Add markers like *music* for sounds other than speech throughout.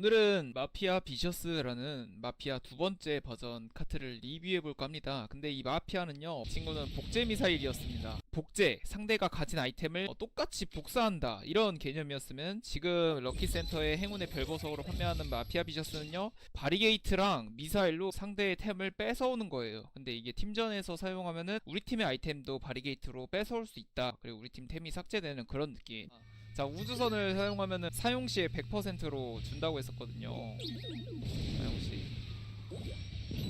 오늘은 마피아 비셔스라는 마피아 두 번째 버전 카트를 리뷰해 볼까 합니다. 근데 이 마피아는요, 친구는 복제 미사일이었습니다. 복제, 상대가 가진 아이템을 어, 똑같이 복사한다. 이런 개념이었으면 지금 럭키센터의 행운의 별보석으로 판매하는 마피아 비셔스는요, 바리게이트랑 미사일로 상대의 템을 뺏어오는 거예요. 근데 이게 팀전에서 사용하면은 우리 팀의 아이템도 바리게이트로 뺏어올 수 있다. 그리고 우리 팀 템이 삭제되는 그런 느낌. 자 우주선을 사용하면은 사용 시에 100%로 준다고 했었거든요. 사용 시.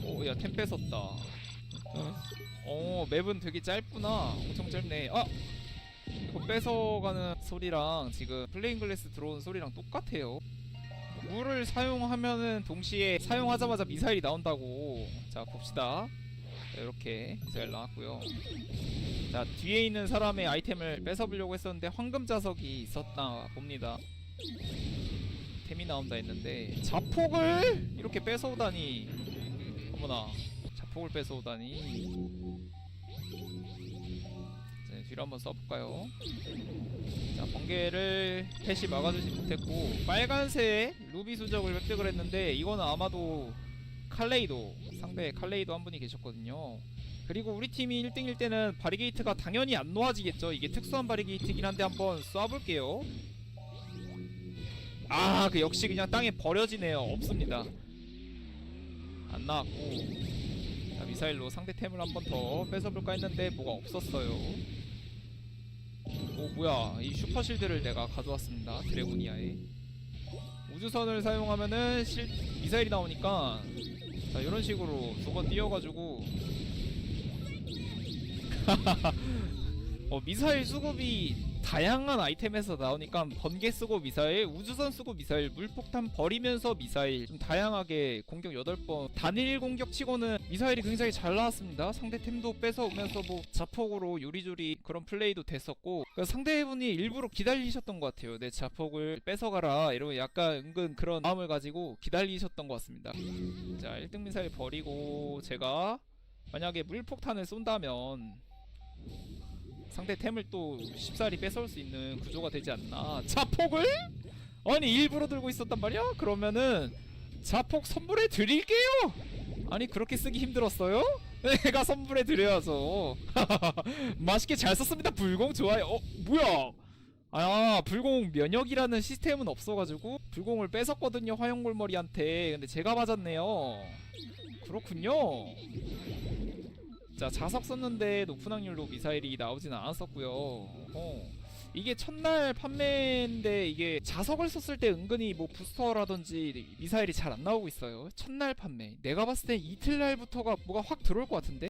오야 템 뺏었다. 어 맵은 되게 짧구나. 엄청 짧네. 아 이거 뺏어가는 소리랑 지금 플레인 글래스 들어온 소리랑 똑같아요. 물을 사용하면은 동시에 사용하자마자 미사일이 나온다고. 자 봅시다. 자, 이렇게 미사일 나왔고요. 자 뒤에 있는 사람의 아이템을 뺏어보려고 했었는데 황금 자석이 있었나 봅니다. 템이 나온다 했는데 자폭을 이렇게 뺏어오다니. 어머나. 자폭을 뺏어오다니. 자, 뒤로 한번 써볼까요? 자 번개를 펫이 막아주지 못했고 빨간색 루비 수적을 획득을 했는데 이거는 아마도 칼레이도 상대 칼레이도 한 분이 계셨거든요 그리고 우리 팀이 1등일 때는 바리게이트가 당연히 안 놓아지겠죠. 이게 특수한 바리게이트긴 한데 한번 쏴볼게요. 아, 그 역시 그냥 땅에 버려지네요. 없습니다. 안 나왔고. 자, 미사일로 상대 템을 한 번 더 뺏어볼까 했는데 뭐가 없었어요. 오, 뭐야. 이 슈퍼실드를 내가 가져왔습니다. 드래고니아에. 우주선을 사용하면은 실, 미사일이 나오니까 자, 이런 식으로 두번 띄워가지고 *laughs* 어, 미사일 수급이 다양한 아이템에서 나오니까 번개 쓰고 미사일, 우주선 쓰고 미사일, 물폭탄 버리면서 미사일 좀 다양하게 공격 8번 단일 공격 치고는 미사일이 굉장히 잘 나왔습니다. 상대 템도 뺏어오면서 뭐 자폭으로 요리조리 그런 플레이도 됐었고 그 상대분이 일부러 기다리셨던 것 같아요. 내 자폭을 뺏어가라 이러면 약간 은근 그런 마음을 가지고 기다리셨던 것 같습니다. 자 1등 미사일 버리고 제가 만약에 물폭탄을 쏜다면 상대 템을 또 쉽사리 뺏어올 수 있는 구조가 되지 않나. 자폭을? 아니 일부러 들고 있었단 말이야? 그러면은 자폭 선물해 드릴게요! 아니 그렇게 쓰기 힘들었어요? *laughs* 내가 선물해 드려야죠. *laughs* 맛있게 잘 썼습니다 불공. 좋아요. 어 뭐야? 아 불공 면역이라는 시스템은 없어가지고 불공을 뺏었거든요 화용골머리한테. 근데 제가 맞았네요. 그렇군요 자 자석 썼는데 높은 확률로 미사일이 나오진 않았었고요 어. 이게 첫날 판매인데 이게 자석을 썼을 때 은근히 뭐 부스터라든지 미사일이 잘 안 나오고 있어요 첫날 판매 내가 봤을 때 이틀날부터가 뭐가 확 들어올 것 같은데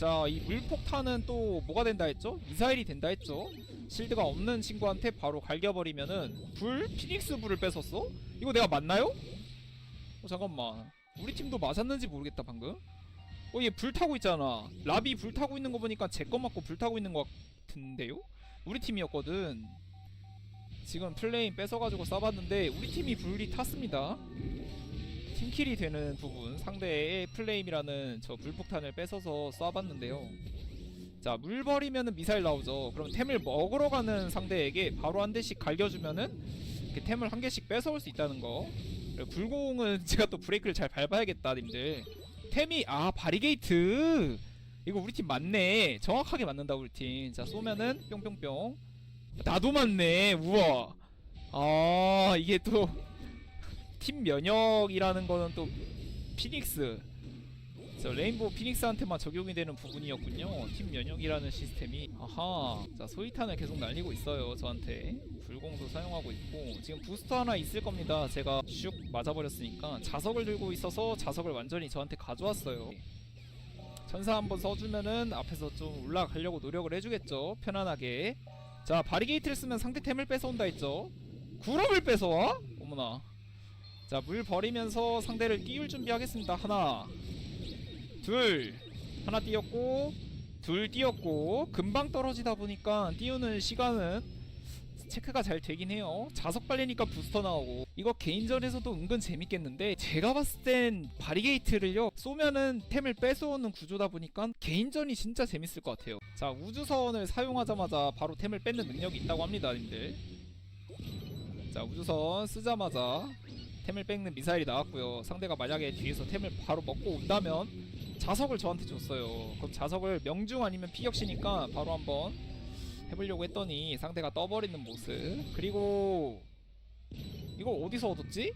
자 이 물폭탄은 또 뭐가 된다 했죠? 미사일이 된다 했죠? 실드가 없는 친구한테 바로 갈겨버리면은 불? 피닉스 불을 뺏었어? 이거 내가 맞나요? 어 잠깐만 우리 팀도 맞았는지 모르겠다 방금 어 얘 불 타고 있잖아. 라비 불 타고 있는 거 보니까 제 거 맞고 불 타고 있는 것 같은데요? 우리 팀이었거든. 지금 플레임 뺏어가지고 써봤는데 우리 팀이 불이 탔습니다. 팀킬이 되는 부분 상대의 플레임이라는 저 불폭탄을 뺏어서 쏴봤는데요. 자 물 버리면은 미사일 나오죠. 그럼 템을 먹으러 가는 상대에게 바로 한 대씩 갈겨주면은 이렇게 템을 한 개씩 뺏어올 수 있다는 거. 불공은 *laughs* 제가 또 브레이크를 잘 밟아야겠다 님들 템이 아 바리게이트. 이거 우리 팀 맞네. 정확하게 맞는다 우리 팀자 쏘면은 뿅뿅뿅. 나도 맞네. 우와. 아 이게 또 *laughs* 팀 면역이라는 거는 또 피닉스 저 레인보우 피닉스한테만 적용이 되는 부분이었군요. 팀 면역이라는 시스템이. 아하. 자 소이탄을 계속 날리고 있어요 저한테. 불공도 사용하고 있고. 지금 부스터 하나 있을 겁니다. 제가 슉 맞아버렸으니까. 자석을 들고 있어서 자석을 완전히 저한테 가져왔어요. 천사 한번 써주면은 앞에서 좀 올라가려고 노력을 해주겠죠 편안하게. 자 바리게이트를 쓰면 상대 템을 뺏어온다 했죠? 구름을 뺏어와? 어머나. 자 물 버리면서 상대를 띄울 준비하겠습니다. 하나 둘. 하나 띄었고 둘 띄었고 금방 떨어지다 보니까 띄우는 시간은 체크가 잘 되긴 해요. 자석 빨리니까 부스터 나오고. 이거 개인전에서도 은근 재밌겠는데 제가 봤을 땐 바리게이트를요. 쏘면은 템을 뺏어오는 구조다 보니까 개인전이 진짜 재밌을 것 같아요. 자 우주선을 사용하자마자 바로 템을 뺏는 능력이 있다고 합니다 님들. 자 우주선 쓰자마자 템을 뺏는 미사일이 나왔고요. 상대가 만약에 뒤에서 템을 바로 먹고 온다면 자석을 저한테 줬어요. 그럼 자석을 명중 아니면 피격시니까 바로 한번 해보려고 했더니 상대가 떠버리는 모습. 그리고 이걸 어디서 얻었지?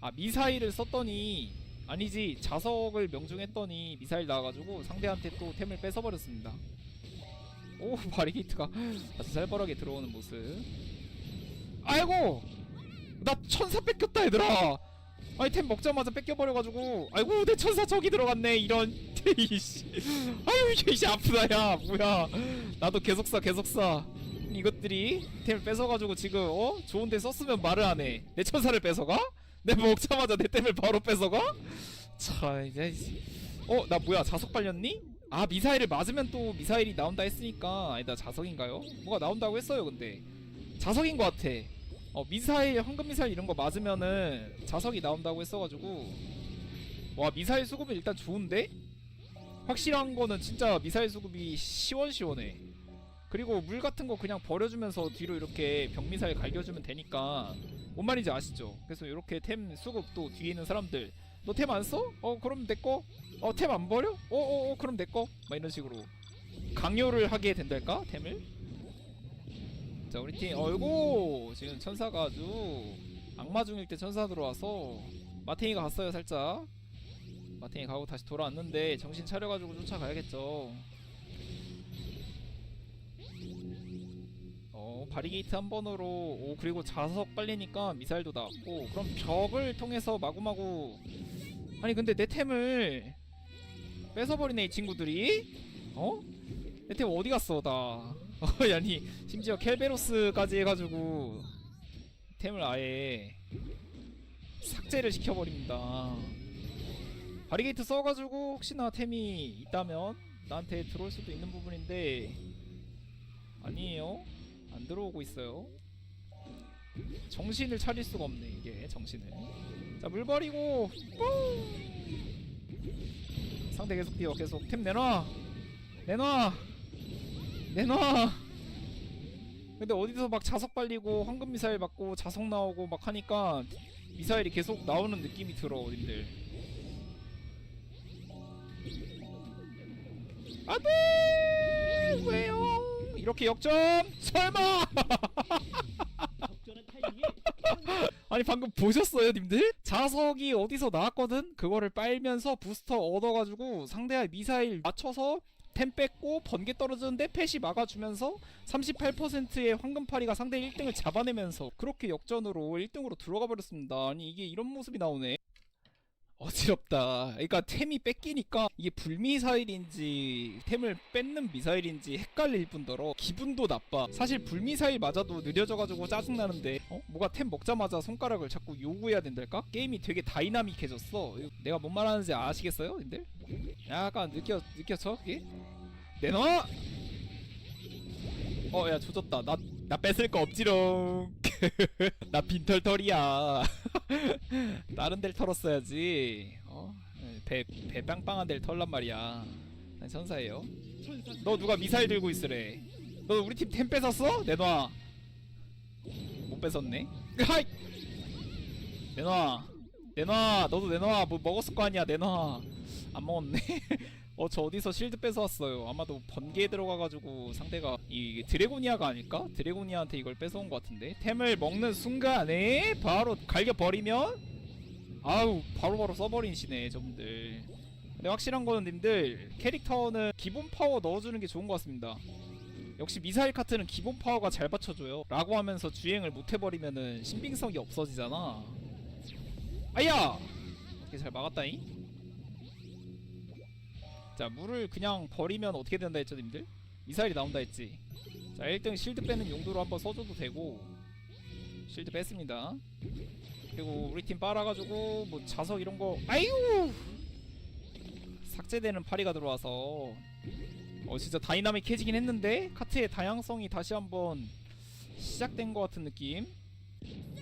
아 미사일을 썼더니 아니지 자석을 명중했더니 미사일 나와가지고 상대한테 또 템을 뺏어버렸습니다. 오 *laughs* 바리게이트가 아주 살벌하게 들어오는 모습. 아이고 나 천사 뺏겼다 얘들아. 아니 템 먹자마자 뺏겨버려가지고 아이고 내 천사 저기 들어갔네 이런 *laughs* 이씨. 아유 이씨 아프다 야. 뭐야. 나도 계속 사 계속 사 이것들이 템을 뺏어가지고 지금 어? 좋은데 썼으면 말을 안해. 내 천사를 뺏어가? 내 먹자마자 내 템을 바로 뺏어가? 참 이제 어 나 뭐야 자석 빨렸니? 아 미사일을 맞으면 또 미사일이 나온다 했으니까. 아니다 자석인가요? 뭐가 나온다고 했어요 근데. 자석인 것 같아 어 미사일 황금 미사일 이런 거 맞으면은 자석이 나온다고 했어가지고. 와 미사일 수급은 일단 좋은데? 확실한 거는 진짜 미사일 수급이 시원시원해. 그리고 물 같은 거 그냥 버려주면서 뒤로 이렇게 병미사일 갈겨주면 되니까 뭔 말인지 아시죠? 그래서 이렇게 템 수급 또 뒤에 있는 사람들 너 템 안 써? 어 그럼 내꺼 어템 안 버려? 어어어 어, 그럼 내꺼 막 이런 식으로 강요를 하게 된달까 템을 자 우리 팀 어이구 지금 천사가 아주 악마 중일 때 천사 들어와서 마탱이가 갔어요 살짝. 마탱이 가고 다시 돌아왔는데 정신 차려가지고 쫓아가야겠죠. 어 바리게이트 한 번으로 오 그리고 자석 빨리니까 미사일도 나왔고 그럼 벽을 통해서 마구마구. 아니 근데 내 템을 뺏어버리네 이 친구들이. 어? 내 템 어디 갔어 나 어, *laughs* 아니 심지어 켈베로스까지 해가지고 템을 아예 삭제를 시켜버립니다. 바리게이트 써가지고 혹시나 템이 있다면 나한테 들어올 수도 있는 부분인데 아니에요. 안 들어오고 있어요. 정신을 차릴 수가 없네 이게 정신을. 자 물 버리고 뿡! 상대 계속 뛰어 계속 템 내놔 내놔 내놔. 근데 어디서 막 자석 빨리고 황금 미사일 맞고 자석 나오고 막 하니까 미사일이 계속 나오는 느낌이 들어 님들. 안돼 왜요? 이렇게 역전! 설마! *laughs* 아니 방금 보셨어요 님들? 자석이 어디서 나왔거든? 그거를 빨면서 부스터 얻어가지고 상대의 미사일 맞춰서 템 뺏고 번개 떨어지는데 펫이 막아주면서 38%의 황금파리가 상대 1등을 잡아내면서 그렇게 역전으로 1등으로 들어가 버렸습니다 아니 이게 이런 모습이 나오네 어지럽다 그러니까 템이 뺏기니까 이게 불미사일인지 템을 뺏는 미사일인지 헷갈릴 뿐더러 기분도 나빠 사실 불미사일 맞아도 느려져가지고 짜증나는데 어? 뭐가 템 먹자마자 손가락을 자꾸 요구해야 된달까? 게임이 되게 다이나믹해졌어 내가 뭔 말하는지 아시겠어요 님들? 약간 느껴, 느껴져 그게? 내놔! 어야 조졌다. 나, 나 뺏을 거 없지롱. *laughs* 나 빈털털이야. *laughs* 다른 데를 털었어야지. 어? 배, 배 빵빵한 데를 털란 말이야. 난 천사예요. 천사 너 누가 미사일 들고 있으래? 너 우리 팀 템 뺏었어? 내놔. 못 뺏었네. 하이! 내놔. 내놔. 너도 내놔. 뭐 먹었을 거 아니야. 내놔 안 먹었네. *laughs* 어 저 어디서 실드 뺏어왔어요. 아마도 번개에 들어가가지고 상대가 이 드래고니아가 아닐까? 드래고니아한테 이걸 뺏어온 것 같은데. 템을 먹는 순간에 바로 갈겨버리면 아우 바로 바로 써버리시네 저분들. 근데 확실한 거는 님들 캐릭터는 기본 파워 넣어주는 게 좋은 것 같습니다. 역시 미사일 카트는 기본 파워가 잘 받쳐줘요. 라고 하면서 주행을 못 해버리면은 신빙성이 없어지잖아. 아야! 어떻게 잘 막았다잉 자 물을 그냥 버리면 어떻게 된다 했죠 님들? 미사일이 나온다 했지. 자 1등 실드 빼는 용도로 한번 써줘도 되고 실드 뺐습니다. 그리고 우리 팀 빨아가지고 뭐 자석 이런 거 아이고 삭제되는 파리가 들어와서. 어 진짜 다이나믹해지긴 했는데 카트의 다양성이 다시 한번 시작된 것 같은 느낌?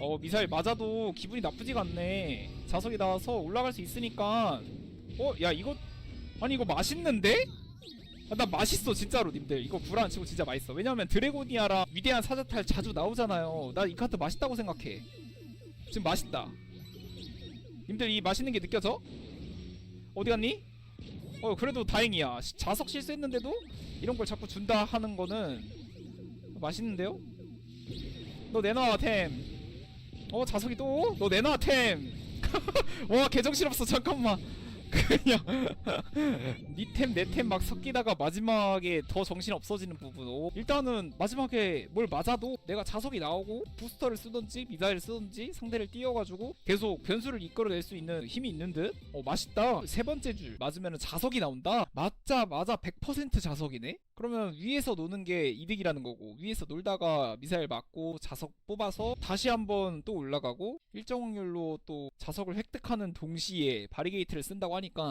어 미사일 맞아도 기분이 나쁘지가 않네. 자석이 나와서 올라갈 수 있으니까. 어 야 이거 아니 이거 맛있는데? 아, 나 맛있어 진짜로 님들 이거 구라 안 치고 진짜 맛있어 왜냐면 드래고니아랑 위대한 사자탈 자주 나오잖아요 나 이 카트 맛있다고 생각해 지금 맛있다 님들 이 맛있는 게 느껴져? 어디 갔니? 어 그래도 다행이야 시- 자석 실수했는데도 이런 걸 자꾸 준다 하는 거는 맛있는데요? 너 내놔 템 어 자석이 또? 너 내놔 템와 *laughs* 개정신없어 잠깐만 그냥 *laughs* 니템 내템막 섞이다가 마지막에 더 정신 없어지는 부분 오, 일단은 마지막에 뭘 맞아도 내가 자석이 나오고 부스터를 쓰던지 미사일을 쓰던지 상대를 띄워가지고 계속 변수를 이끌어낼 수 있는 힘이 있는 듯? 어 맛있다 세 번째 줄 맞으면 자석이 나온다? 맞자마자 100% 자석이네? 그러면 위에서 노는 게 이득이라는 거고 위에서 놀다가 미사일 맞고 자석 뽑아서 다시 한번 또 올라가고 일정 확률로 또 자석을 획득하는 동시에 바리게이트를 쓴다고 하니까